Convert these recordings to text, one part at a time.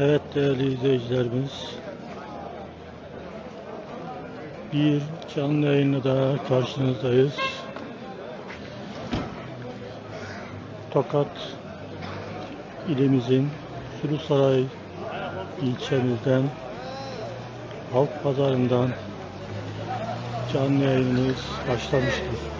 Evet değerli izleyicilerimiz. Bir canlı yayınla daha karşınızdayız. Tokat ilimizin Sulusaray ilçemizden halk pazarından canlı yayınımız başlamıştır.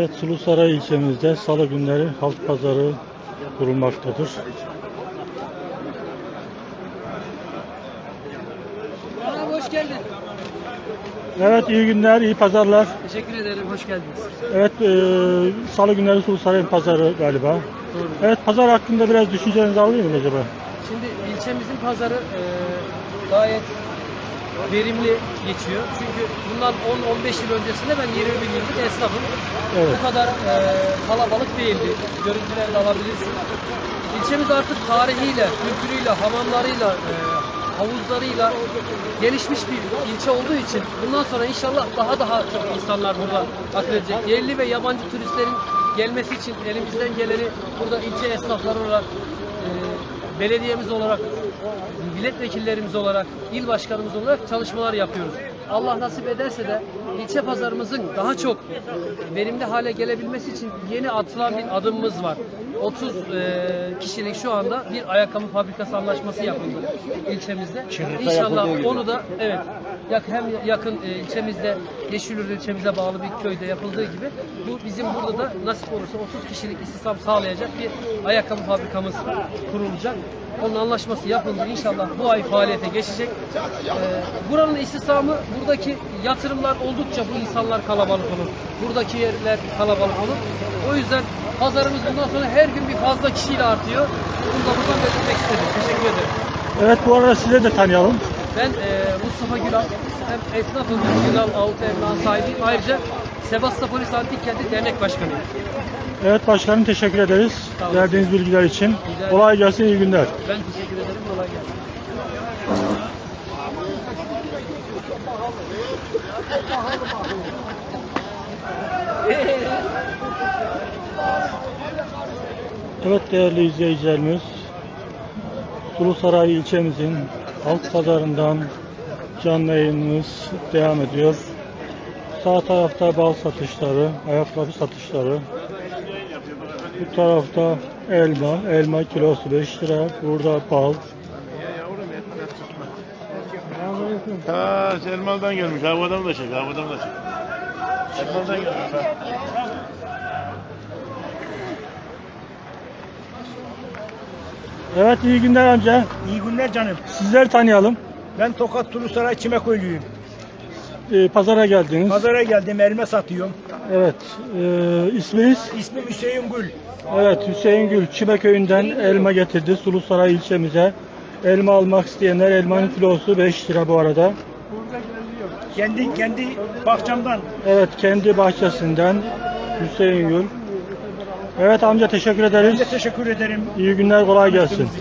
Evet Sulusaray ilçemizde salı günleri halk pazarı kurulmaktadır. Abi hoş geldin. Evet iyi günler, iyi pazarlar. Teşekkür ederim, hoş geldiniz. Evet e, salı günleri Sulusaray pazarı galiba. Doğru. Evet pazar hakkında biraz düşüncelerinizi alayım mı acaba? Şimdi ilçemizin pazarı e, gayet verimli geçiyor. Çünkü bundan 10-15 yıl öncesinde ben 21 yıllık esnafım. Evet. Bu kadar e, kalabalık değildi. Görüntüleri de alabilirsin. İlçemiz artık tarihiyle, kültürüyle, hamamlarıyla, e, havuzlarıyla gelişmiş bir ilçe olduğu için bundan sonra inşallah daha daha çok insanlar burada akıl edecek. Yerli ve yabancı turistlerin gelmesi için elimizden geleni burada ilçe esnafları olarak e, belediyemiz olarak, milletvekillerimiz olarak, il başkanımız olarak çalışmalar yapıyoruz. Allah nasip ederse de ilçe pazarımızın daha çok verimli hale gelebilmesi için yeni atılan bir adımımız var. 30 e, kişilik şu anda bir ayakkabı fabrikası anlaşması yapıldı ilçemizde. İnşallah onu da evet yak, hem yakın e, ilçemizde Yeşilyurt ilçemize bağlı bir köyde yapıldığı gibi bu bizim burada da nasip olursa 30 kişilik istihdam sağlayacak bir ayakkabı fabrikamız kurulacak. Onun anlaşması yapıldı. İnşallah bu ay faaliyete geçecek. Ee, buranın istihdamı buradaki yatırımlar oldukça bu insanlar kalabalık olur. Buradaki yerler kalabalık olur. O yüzden pazarımız bundan sonra her gün bir fazla kişiyle artıyor. Bunu da buradan belirtmek istedim. Teşekkür ederim. Evet bu arada size de tanıyalım. Ben e, Mustafa Gülal, hem esnafım Gülal Avut Emlak'ın sahibiyim. Ayrıca Sebastopolis Antik Kenti Dernek Başkanıyım. Evet başkanım teşekkür ederiz verdiğiniz bilgiler için. Kolay gelsin iyi günler. Ben teşekkür ederim. Kolay gelsin. Evet değerli izleyicilerimiz, Sulusaray ilçemizin halk pazarından canlı yayınımız devam ediyor. Sağ tarafta bal satışları, ayakkabı satışları. Bu tarafta elma, elma kilosu 5 lira. Burada bal. Ta Selmalı'dan gelmiş. Havadan da çek, havadan da çek. Selmalı'dan gelmiş. ha. Evet iyi günler amca. İyi günler canım. Sizleri tanıyalım. Ben Tokat Tulusaray Çimeköylüyüm. Ee, pazara geldiniz. Pazara geldim, elma satıyorum. Evet. Ee, isminiz? İsmim Hüseyin Gül. Evet Hüseyin Gül Çimeköy'ünden elma getirdi Sulusaray ilçemize. Elma almak isteyenler elmanın kilosu 5 lira bu arada. Kendi kendi bahçamdan. Evet kendi bahçesinden Hüseyin Gül. Evet amca teşekkür Ben ederiz. de teşekkür ederim. İyi günler kolay gelsin.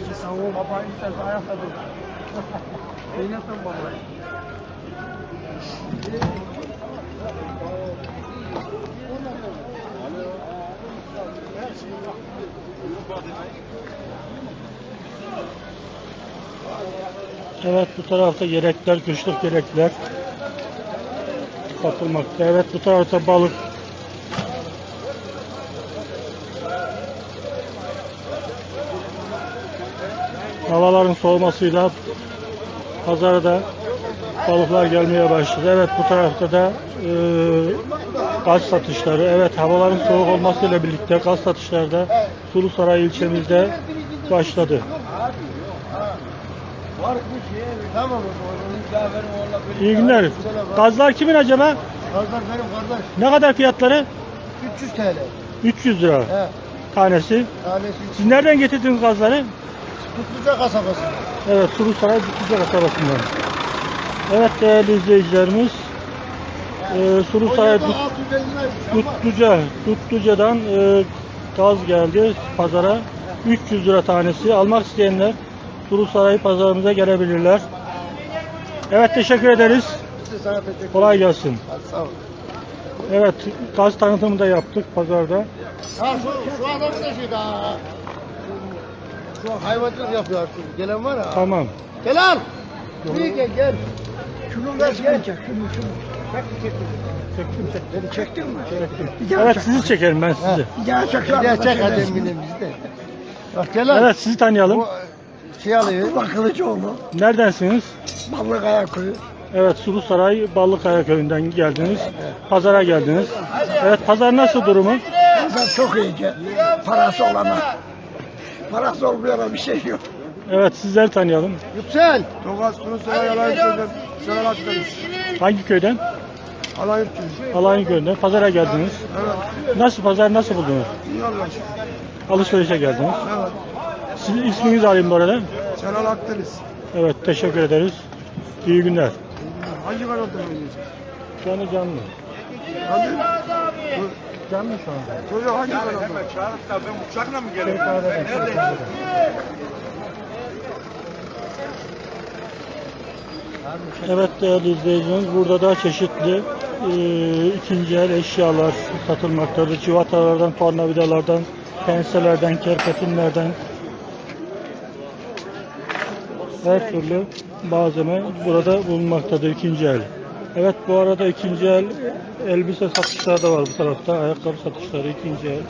Evet bu tarafta gerekler, kışlık gerekler satılmakta. Evet bu tarafta balık. Havaların soğumasıyla pazara da balıklar gelmeye başladı. Evet bu tarafta da e, gaz satışları. Evet havaların soğuk olmasıyla birlikte gaz satışları da Sulusaray ilçemizde başladı. İyi günler. Gazlar kimin acaba? Kardeş benim kardeş. Ne kadar fiyatları? 300 TL. 300 lira He. tanesi. Tanesi Siz nereden getirdiniz gazları? Kutluca kasabası. Evet, Surusaray Kutluca kasabasından. Evet değerli izleyicilerimiz, e, 650 liraymış ama Kutluca, Kutluca'dan e, gaz geldi pazara. 300 lira tanesi. Almak isteyenler Surusaray pazarımıza gelebilirler. Evet teşekkür ederiz. Teşekkür Kolay gelsin. Hadi sağ ol. Evet gaz tanıtımı da yaptık pazarda. Ha şu, şu adam da şey daha. Şu hayvancılık yapıyor artık. Gelen var ya. Tamam. Gel al. İyi gel gel. Şunu ver gel. Çek şunu şunu. Beni çektin mi? Çektim. Evet sizi çekelim ben sizi. Çek. Gel çek hadi eminim bizde. Bak. Evet sizi tanıyalım. Bu şey alıyor. Kılıçoğlu. Neredensiniz? Bablık Ayakkuyu. Evet Surusaray Ballıkaya köyünden geldiniz. Pazara geldiniz. Evet pazar nasıl durumu? Pazar çok iyice. Parası olana. Parası olmayana bir şey yok. Evet sizleri tanıyalım. Yüksel. Tokat sunu sıra yalan söyledim. Sıra atlarız. Hangi köyden? Alanya köyünden. Pazara geldiniz. Evet. Nasıl pazar nasıl buldunuz? İyi Allah aşkına. Alışverişe geldiniz. Evet. Sizin isminizi alayım bu arada. Şenol Akdeniz. Evet teşekkür ederiz. İyi günler. Hangi kanalda oynuyorsun? Canlı canlı. Hadi. Canlı şu anda. Çocuk hangi kanalda? Evet değerli izleyicilerimiz burada da çeşitli e, ikinci el eşyalar satılmaktadır. Civatalardan, tornavidalardan, penselerden, kerpetinlerden her türlü malzeme burada bulunmaktadır ikinci el. Evet bu arada ikinci el elbise satışları da var bu tarafta. Ayakkabı satışları ikinci el.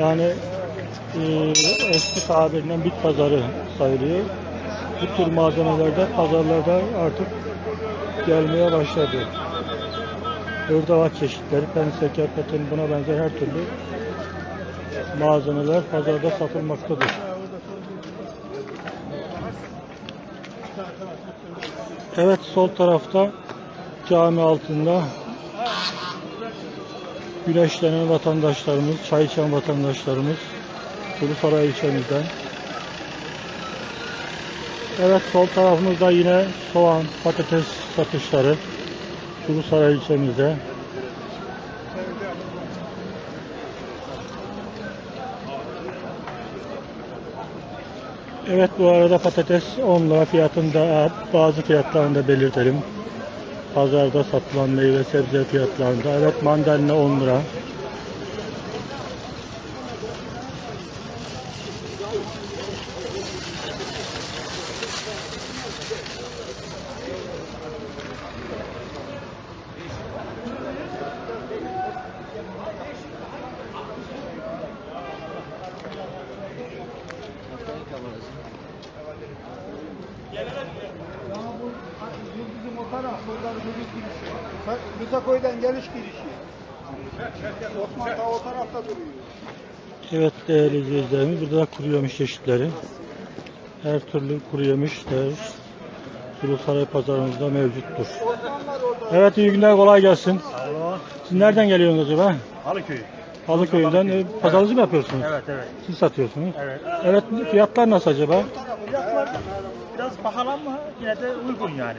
Yani e, eski tabirinden bit pazarı sayılıyor. Bu tür malzemeler de pazarlarda artık gelmeye başladı. Hırdavat çeşitleri, pense, kerpetin buna benzer her türlü malzemeler pazarda satılmaktadır. Evet sol tarafta cami altında güneşlenen vatandaşlarımız, çay içen vatandaşlarımız Saray ilçemizden. Evet sol tarafımızda yine soğan, patates satışları Saray ilçemizde. Evet bu arada patates 10 lira fiyatında bazı fiyatlarını da belirtelim. Pazarda satılan meyve sebze fiyatlarında. Evet mandalina 10 lira. Müsakoy'dan geliş girişi. Osman ta o tarafta duruyor. Evet değerli izleyicilerimiz burada da kuru yemiş çeşitleri. Her türlü kuru yemişler Sulu Saray pazarımızda mevcuttur. Evet iyi günler kolay gelsin. Siz nereden geliyorsunuz acaba? Halıköy. Halıköy'den e, pazarınızı mı yapıyorsunuz? Evet evet. Siz satıyorsunuz. Evet. Evet fiyatlar nasıl acaba? Fiyatlar biraz pahalı ama yine de uygun yani.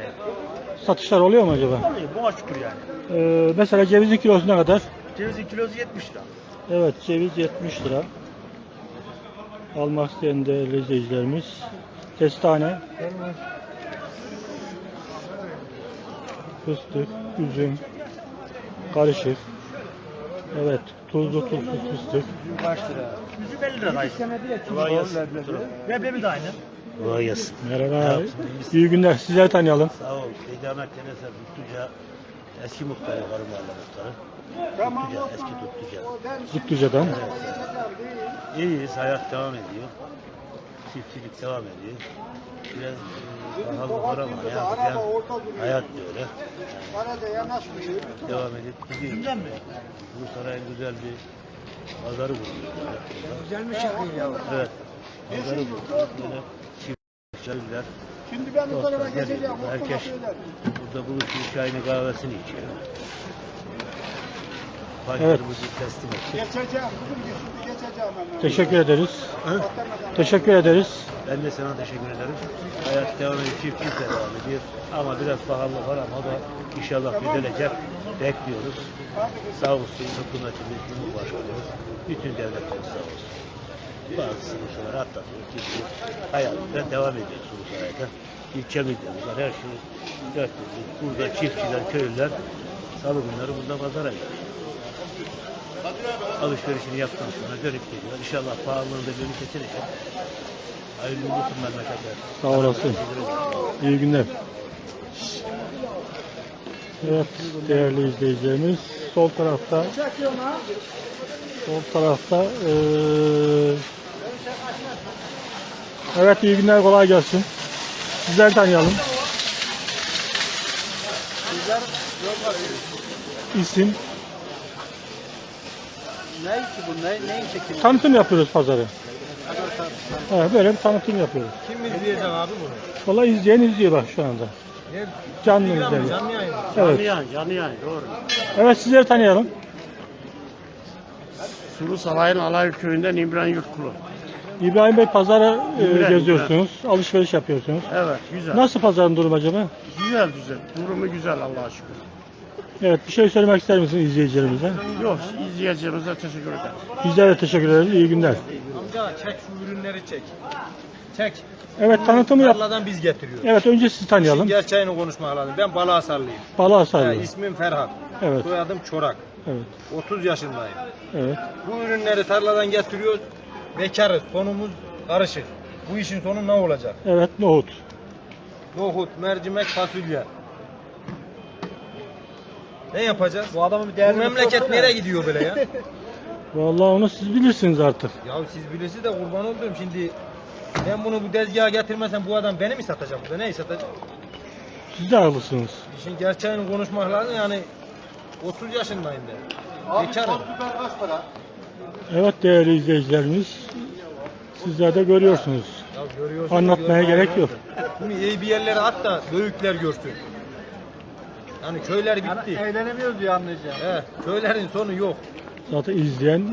Satışlar oluyor mu acaba? Oluyor buna şükür yani. Ee, mesela cevizin kilosu ne kadar? Cevizin kilosu 70 lira. Evet ceviz 70 lira. Almak isteyen değerli izleyicilerimiz. Kestane. Fıstık, üzüm, karışık. Evet, tuzlu tuzsuz fıstık. Kaç lira? Üzüm 50 lira dayı. Kolay gelsin. Leblebi de aynı. Kolay gelsin. Merhaba. İyi günler. Sizleri tanıyalım. Sağ ol. Seydamet Tenese Tutluca eski muhtarı karı mahalle muhtarı. Tutluca, eski Tutluca. Kutluca'dan. İyiyiz, hayat devam ediyor. Çiftçilik devam ediyor. Biraz e, pahalı var ama ne yapacağım? Hayat böyle. Devam edip gidiyor. Üzümden mi? Bu sarayın güzel bir pazarı bulduk. Güzel mi şakayım ya? Evet. Pazarı bulduk. Böyle çift Köylüler Şimdi ben bu tarafa geçeceğim. Herkes burada buluşuyor, çayını kahvesini içiyor. Paylarımızı teslim ettik. Geçeceğim. Kızım şimdi geçeceğim hemen. Teşekkür ederiz. Teşekkür ederiz. Ben de sana teşekkür ederim. Hayat devam ediyor, çiftçilik de devam ediyor. Ama biraz pahalılık var ama o da inşallah düzelecek. Bekliyoruz. Sağ olsun hükümetimiz, Cumhurbaşkanımız, bütün devletimiz sağ olsun. Bazı sıkıntıları atlatıyor, gidiyor. Hayatına devam ediyor Sulusalay'da. İlçemizde bunlar her şey dört. Burada çiftçiler, köylüler salı günleri burada pazara gidiyor. Alışverişini yaptıktan sonra dönüp geliyor. İnşallah pahalılığını da dönüp getirecek. Hayırlı olsun memleketler. Sağ olasın. İyi günler. Evet değerli izleyicilerimiz sol tarafta sol tarafta eee Evet iyi günler kolay gelsin. Sizleri tanıyalım. İsim Ne ki bu? Ne, neyin çekimi? tanıtım yapıyoruz pazarı. Evet, böyle bir tanıtım yapıyoruz. Kim izleyecek abi bunu? Vallahi izleyen izliyor bak şu anda. Ne? Canlı Instagram mı? izliyor. Canlı yayın. mı? Evet. yayın, canlı yayın, doğru. Evet sizleri tanıyalım. Sulu Salay'ın Alayır köyünden İmran Yurtkulu. İbrahim Bey pazara e, İbrahim, geziyorsunuz, alışveriş yapıyorsunuz. Evet güzel. Nasıl pazarın durumu acaba? Güzel güzel. Durumu güzel Allah'a şükür. Evet bir şey söylemek ister misiniz izleyicilerimize? Yok izleyicilerimize teşekkür ederim. Bizlere teşekkür ederiz. İyi günler. Amca çek şu ürünleri çek. Çek. Evet tanıtımı yap. Tarladan biz getiriyoruz. Evet önce sizi tanıyalım. Gerçeğini konuşmak lazım. Ben Balasarlıyım. Balasarlı. He, ismim Ferhat. Evet. Soyadım Çorak. Evet. 30 yaşındayım. Evet. Bu ürünleri tarladan getiriyoruz. Bekarız. Sonumuz karışık. Bu işin sonu ne olacak? Evet nohut. Nohut, mercimek, fasulye. Ne yapacağız? Bu adamın bir Bu memleket nereye gidiyor böyle ya? Vallahi onu siz bilirsiniz artık. ya siz bilirsiz de kurban oldum şimdi. Ben bunu bu tezgaha getirmesem bu adam beni mi satacak burada? Neyi satacak? Siz de haklısınız. İşin gerçeğini konuşmak lazım yani 30 yaşındayım ben. Bekarım. Evet değerli izleyicilerimiz. Sizler de görüyorsunuz. Ya görüyorsun, Anlatmaya gerek yok. Bunu iyi bir yerlere at da büyükler görsün. Yani köyler bitti. Eğlenemiyoruz diye anlayacağım. He, köylerin sonu yok. Zaten izleyen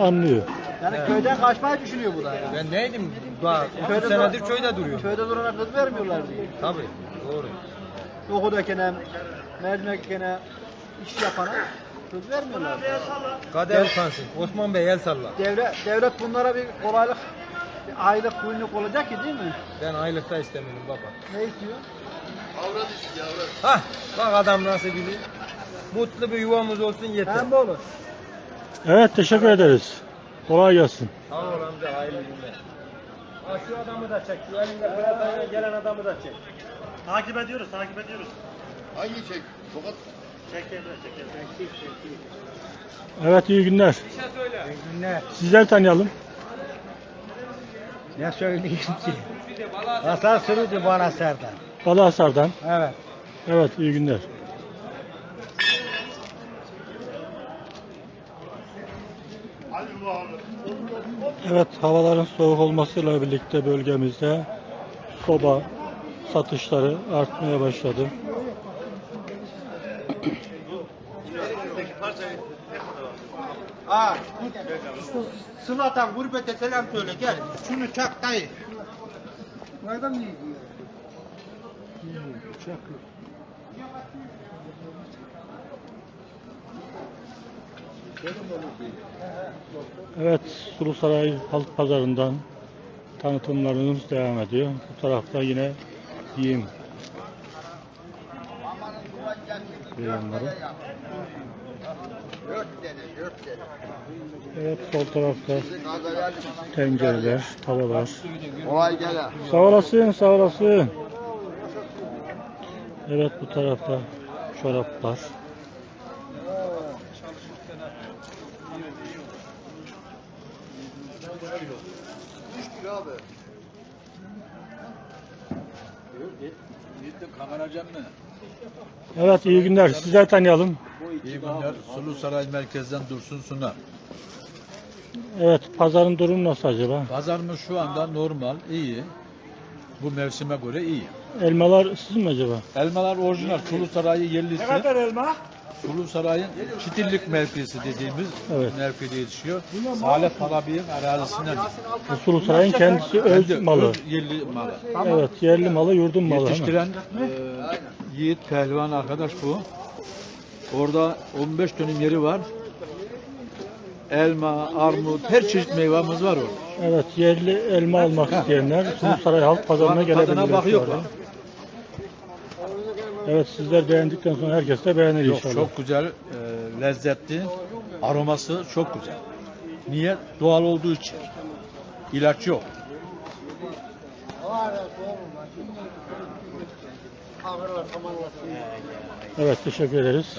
anlıyor. Yani köyden kaçmayı düşünüyor bu da ya. Ben neydim? Daha 30 Köyde senedir dur- köyde duruyorum. Köyde durana kız vermiyorlar diye. Tabii. Doğru. Nohut ekene, mercimek ekene, iş yapana kız vermiyorlar. Kader utansın. Osman Bey el salla. Devlet, devlet bunlara bir kolaylık, bir aylık kuyruk olacak ki değil mi? Ben aylıkta istemiyorum baba. Ne istiyor? Hah bak adam nasıl biliyor. Mutlu bir yuvamız olsun yeter. Hem bu olur. Evet teşekkür ederiz. Kolay gelsin. Sağ ol amca hayırlı günler. Ha şu adamı da çek. Şu elinde pırasayla gelen adamı da çek. Takip ediyoruz, takip ediyoruz. Hangi çek? Tokat. Çek, çek, çek. Evet iyi günler. Bir şey söyle. Ne? Sizleri tanıyalım. Ne söyleyeyim ki? Hasan Sürücü bana serden. Balasar'dan. Evet. Evet iyi günler. Evet havaların soğuk olmasıyla birlikte bölgemizde soba satışları artmaya başladı. Aa, Sıla'dan gurbete selam söyle gel. Şunu çak dayı. Nereden mi Evet Sulusaray Halk Pazarı'ndan tanıtımlarımız devam ediyor. Bu tarafta yine giyim beyanları. Evet sol tarafta tencereler, tavalar. Sağ olasın, sağ olasın. Evet bu tarafta çoraplar. Evet iyi günler. Sizler tanıyalım. İyi günler. Sulu Saray Merkez'den Dursun Sunar. Evet pazarın durumu nasıl acaba? Pazarımız şu anda normal, iyi. Bu mevsime göre iyi. Elmalar sizin mi acaba? Elmalar orijinal. Sulu Sarayı yerlisi. Ne kadar elma? Sulu Saray'ın Çitillik mevkisi dediğimiz Evet. mevkide yetişiyor. Salih Palabi'nin arazisinden. Sulu Saray'ın kendisi öz Kendi malı. öz yerli malı. Evet, yerli malı, yurdun malı. değil mi? Yetiştiren e, Yiğit Pehlivan arkadaş bu. Orada 15 dönüm yeri var. Elma, armut, her çeşit meyvamız var orada. Evet, yerli elma almak isteyenler Sulu Saray Halk Pazarı'na Bak, gelebilirler. tadına şu bakıyorlar. anda. Evet, sizler beğendikten sonra herkes de beğenir Yok, inşallah. çok güzel, e, lezzetli, aroması çok güzel. Niye? Doğal olduğu için. İlaç yok. Evet, teşekkür ederiz.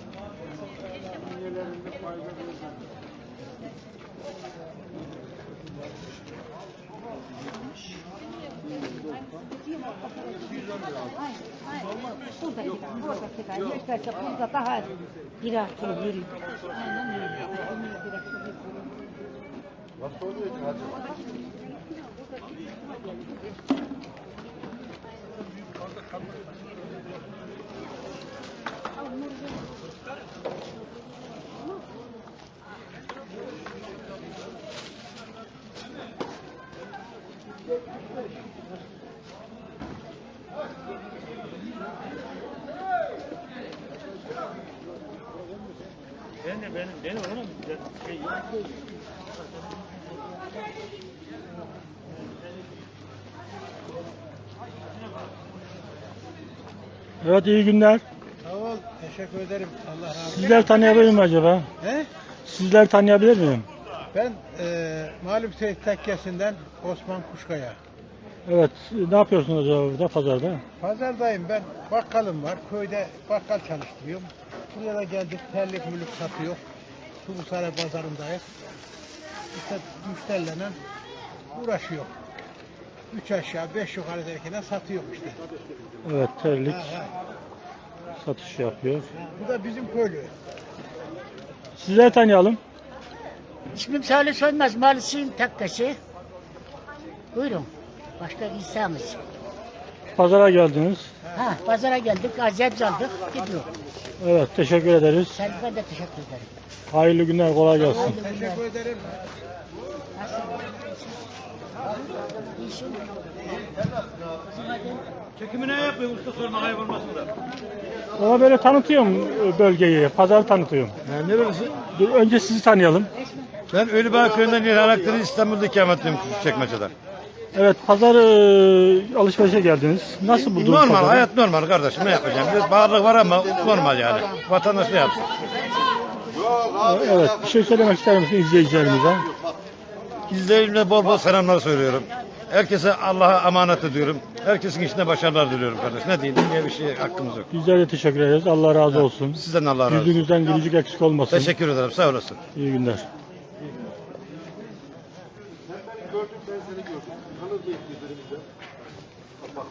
Burada gider, burada gider. İsterse burada daha bir artı bir. Aynen öyle. Bir artı bir. Evet, iyi günler. Sağ ol. Teşekkür ederim. Allah razı olsun. Sizler tanıyabilir miyim acaba? He? Sizler tanıyabilir miyim? Ben e, Mağlup Seyit Tekkesi'nden Osman Kuşkaya. Evet, ne yapıyorsunuz acaba burada pazarda? Pazardayım ben. Bakkalım var. Köyde bakkal çalıştırıyorum. Buraya da geldik. Terlik mülük satıyor. Sulusaray pazarındayız. İşte müşterilerle uğraşıyor. Üç aşağı beş yukarı derken satıyor işte. Evet, terlik Ha, ha. satış yapıyor. Bu da bizim köylü. Sizler tanıyalım. İsmim Salih Sönmez, Malisiyim Takkası. Buyurun. Başka İsa'mız. Pazara geldiniz. Ha, pazara geldik, acayip aldık, gidiyor. Evet, teşekkür ederiz. Sen ben de teşekkür ederim. Hayırlı günler, kolay gelsin. Teşekkür ederim. Çekimi ne yapıyor usta sorma kaybolmasında? Ona böyle tanıtıyorum e, bölgeyi, pazar tanıtıyorum. neresi? Dur, önce sizi tanıyalım. Ben Ölübağ köyünden Yaraktırı İstanbul'da ikametliyim Küçükçekmece'de. Evet, pazar e, alışverişe geldiniz. Nasıl buldunuz Normal, pazarı? hayat normal kardeşim ne yapacağım? Biraz bağırlık var ama normal yani. Vatandaş ne yapsın? Evet, bir şey söylemek ister misin izleyicilerimize? İzleyicilerime bol bol selamlar söylüyorum. Herkese Allah'a emanet ediyorum. Herkesin işine başarılar diliyorum kardeş. Ne diyeyim, diye bir şey hakkımız yok. Bizler de teşekkür ederiz. Allah razı olsun. Sizden Allah razı olsun. Yüzünüzden gülücük eksik olmasın. Teşekkür ederim, sağ olasın. İyi günler.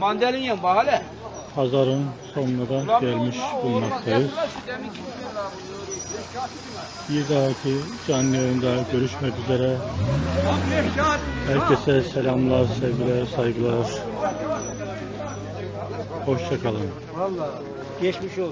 Mandalina bahane. Pazarın sonuna da gelmiş bulunmaktayız. Bir dahaki canlı yayında görüşmek üzere. Herkese selamlar, sevgiler, saygılar. Hoşçakalın. Geçmiş olsun.